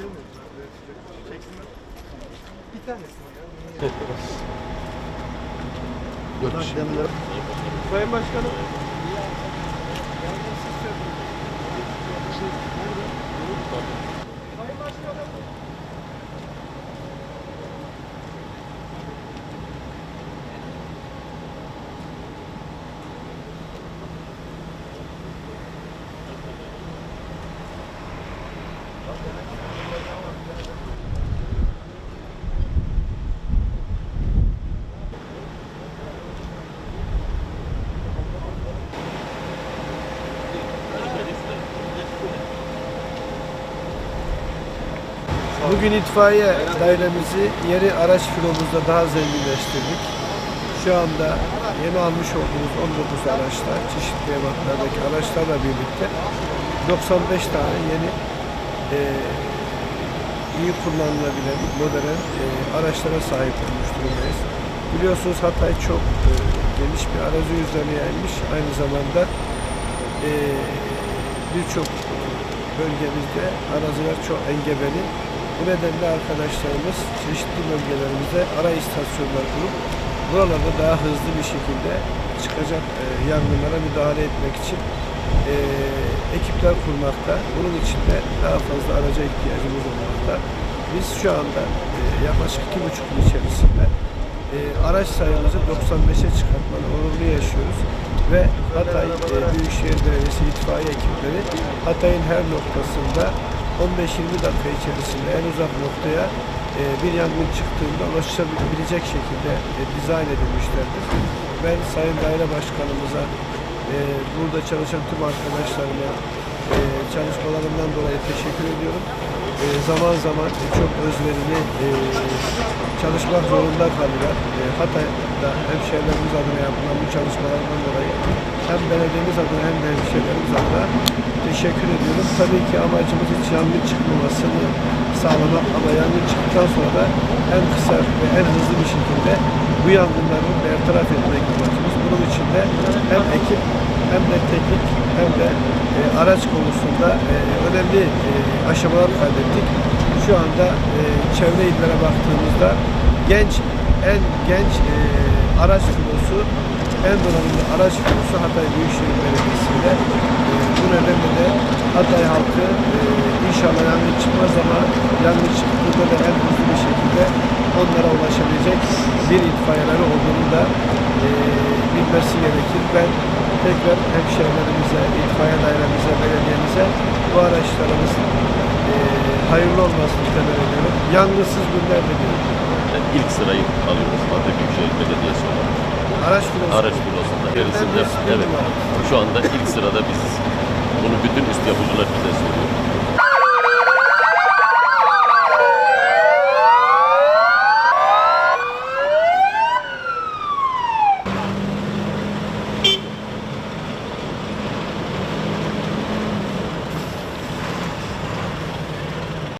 Bir tanesini ya. Dört kişi. Sayın Başkanım. Bugün itfaiye dairemizi yeri araç filomuzda daha zenginleştirdik. Şu anda yeni almış olduğumuz 19 araçla, çeşitli ebatlardaki araçlarla birlikte 95 tane yeni e, iyi kullanılabilen modern e, araçlara sahip olmuş durumdayız. Biliyorsunuz Hatay çok e, geniş bir arazi üzerine yayılmış. Aynı zamanda e, birçok bölgemizde araziler çok engebeli. Bu nedenle arkadaşlarımız çeşitli bölgelerimize ara istasyonlar kurup buralarda daha hızlı bir şekilde çıkacak e, yangınlara müdahale etmek için e, ekipler kurmakta. Bunun için de daha fazla araca ihtiyacımız olmakta. Biz şu anda e, yaklaşık iki buçuk yıl içerisinde e, araç sayımızı 95'e çıkartmanın onurunu yaşıyoruz ve Hatay e, Büyükşehir Belediyesi itfaiye ekipleri Hatay'ın her noktasında 15-20 dakika içerisinde en uzak noktaya e, bir yangın çıktığında ulaşabilecek şekilde e, dizayn edilmişlerdir. Ben Sayın Daire Başkanımıza e, burada çalışan tüm arkadaşlarıma e, çalışmalarından dolayı teşekkür ediyorum. E, zaman zaman çok özverili e, çalışmak zorunda kalıyorlar. E, Hatay'da hemşehrilerimiz adına yapılan bu çalışmalardan dolayı hem belediyemiz adına hem de hemşehrilerimiz adına teşekkür ediyorum. Tabii ki amacımız hiç yangın çıkmamasını sağlamak ama yangın çıktıktan sonra da en kısa ve en hızlı bir şekilde bu yangınları bertaraf etmek amacımız. Bunun için de hem ekip hem de teknik hem de e, araç konusunda e, önemli e, aşamalar kaydettik. Şu anda e, çevre illere baktığımızda genç en genç e, araç filosu en donanımlı araç filosu Hatay Büyükşehir Belediyesi'nde. E, bu nedenle de Hatay halkı e, inşallah yangın çıkmaz ama yangın çıktığında da en hızlı bir şekilde onlara ulaşabilecek bir itfaiyeleri olduğunu da e, bilmesi gerekir. Ben tekrar hemşehrilerimize, itfaiye dairemize, belediyemize bu araçlarımızın e, hayırlı olmasını temenni ediyorum. Yangınsız günler diliyorum. Yani ilk sırayı alıyoruz Hatay Büyükşehir Belediyesi olarak. Araç filosu. Araç filosunda. Evet. Şu anda ilk sırada biziz. Bunu bütün üst yapıcılar bize söylüyor.